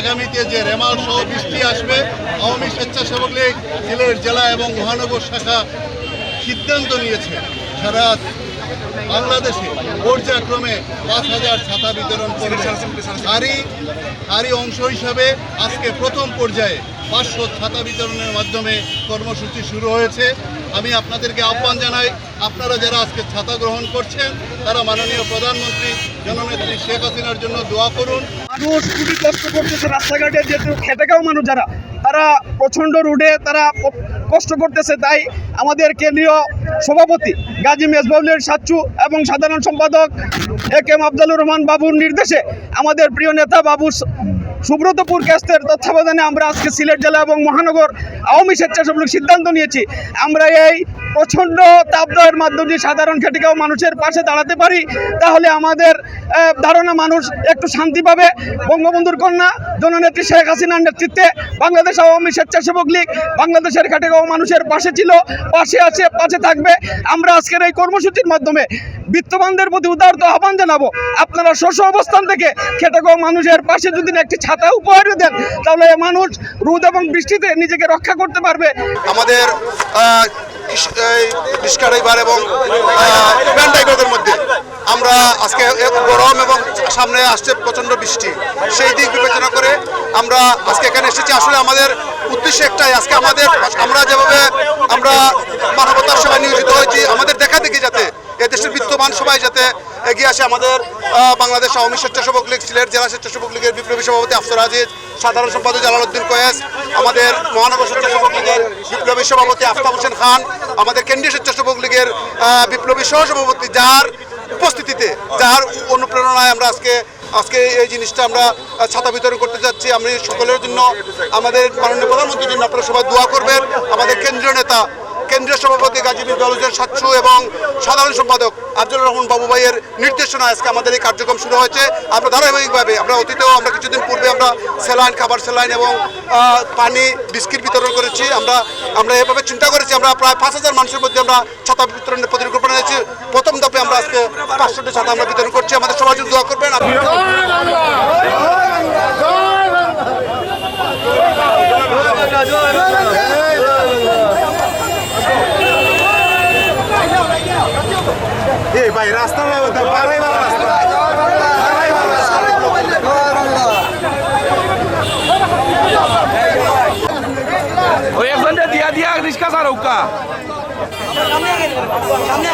আগামীতে যে রেমাল সহ বৃষ্টি আসবে, আওয়ামী স্বেচ্ছাসেবক লীগ সিলেট জেলা এবং মহানগর শাখা সিদ্ধান্ত নিয়েছে। সারা বাংলাদেশে পর্যায়ক্রমে পাঁচ হাজার ছাতা বিতরণ করবে। তারই তারই অংশ হিসাবে আজকে প্রথম পর্যায়ে পাঁচশো ছাতা বিতরণের মাধ্যমে কর্মসূচি শুরু হয়েছে। আমি আপনাদেরকে আহ্বান জানাই, আপনারা যারা আজকে ছাতা গ্রহণ করছেন, তারা মাননীয় প্রধানমন্ত্রী জননেত্রী শেখ হাসিনার জন্য দোয়া করুন। মানুষ খুবই কষ্ট করতেছে, রাস্তাঘাটে যেহেতু খেটে খাওয়া মানুষ যারা, তারা প্রচণ্ড রোডে তারা কষ্ট করতেছে, তাই আমাদের কেন্দ্রীয় সভাপতি গাজী মেজবাউলের সাচ্চু এবং সাধারণ সম্পাদক A K M Afzalur Rahman বাবুর নির্দেশে আমাদের প্রিয় নেতা বাবু স- সুব্রতপুর ক্যাস্তের তত্ত্বাবধানে আমরা আজকে সিলেট জেলা এবং মহানগর আওয়ামী স্বেচ্ছাসেবক সিদ্ধান্ত নিয়েছি। আমরা এই প্রচণ্ড তাপদাহের মাধ্যমে সাধারণ খেটিকাও মানুষের পাশে দাঁড়াতে পারি। তাহলে আমাদের ধারণা মানুষ একটু শান্তি পাবে। বঙ্গবন্ধুর কন্যা, জননেত্রী শেখ হাসিনার নেতৃত্বে বাংলাদেশ আওয়ামী স্বেচ্ছাসেবক লীগ বাংলাদেশের খেটেগাঁও মানুষের পাশে ছিল, পাশে আছে, পাশে থাকবে। আমরা আজকের এই কর্মসূচির মাধ্যমে বিত্তবানদের প্রতি উদারত আহ্বান জানাব। আপনারা শস্য অবস্থান থেকে খেটেগাঁও মানুষের পাশে যদি একটি ছাতা উপহার দেন, তাহলে মানুষ রোদ এবং বৃষ্টিতে নিজেকে রক্ষা করতে পারবে। আমাদের এবং মধ্যে। আমরা আজকে গরম এবং সামনে আসছে প্রচণ্ড বৃষ্টি। সেই দিক বিবেচনা করে আমরা আজকে এখানে এসেছি। আসলে আমাদের উদ্দেশ্য একটাই, আজকে আমাদের, আমরা যেভাবে আমরা মানবতার সেবায় নিয়োজিত হয়েছি। আমাদের দেখা দেখি যাতে এদেশের বিত্তমান সবাই যাতে এগিয়ে আসে। আমাদের বাংলাদেশ আওয়ামী স্বেচ্ছাসেবক লীগ, সিলেট জেলা স্বেচ্ছাসেবক লীগের বিপ্লবী সভাপতি আফসর আজিজ, সাধারণ সম্পাদক জালালউদ্দিন কয়েস, আমাদের মহানগর স্বেচ্ছাসেবক লীগের বিপ্লবী সভাপতি আফতাব হোসেন খান, আমাদের কেন্দ্রীয় স্বেচ্ছাসেবক লীগের বিপ্লবী সহসভাপতি যার উপস্থিতিতে, যার অনুপ্রেরণায় আমরা আজকে আজকে এই জিনিসটা আমরা ছাতা বিতরণ করতে যাচ্ছি। আমি সকলের জন্য আমাদের মাননীয় প্রধানমন্ত্রীর জন্য আপনারা সবাই দোয়া করবেন। আমাদের কেন্দ্রীয় নেতা কেন্দ্রীয় সভাপতি গাজীবীর দলজের সাচ্ছু এবং সাধারণ সম্পাদক আব্দুল রহমান বাবু ভাইয়ের নির্দেশনা আজকে আমাদের এই কার্যক্রম শুরু হয়েছে। আমরা ধারাবাহিকভাবে, আমরা অতীতেও আমরা কিছুদিন পূর্বে আমরা স্যালাইন, খাবার স্যালাইন এবং পানি, বিস্কিট বিতরণ করেছি। আমরা আমরা এভাবে চিন্তা করেছি, আমরা প্রায় পাঁচ হাজার মানুষের মধ্যে আমরা ছাতা বিতরণের পরিকল্পনা নিয়েছি। প্রথম ধাপে আমরা আজকে পাঁচশোটি ছাতা আমরা বিতরণ করছি। আমাদের সবাই দোয়া করবেন ভাই রাস্তা পারাই রাস্তা। ওই একজনটা দিয়া দিয়া রিক্সা চালৌকা সামনে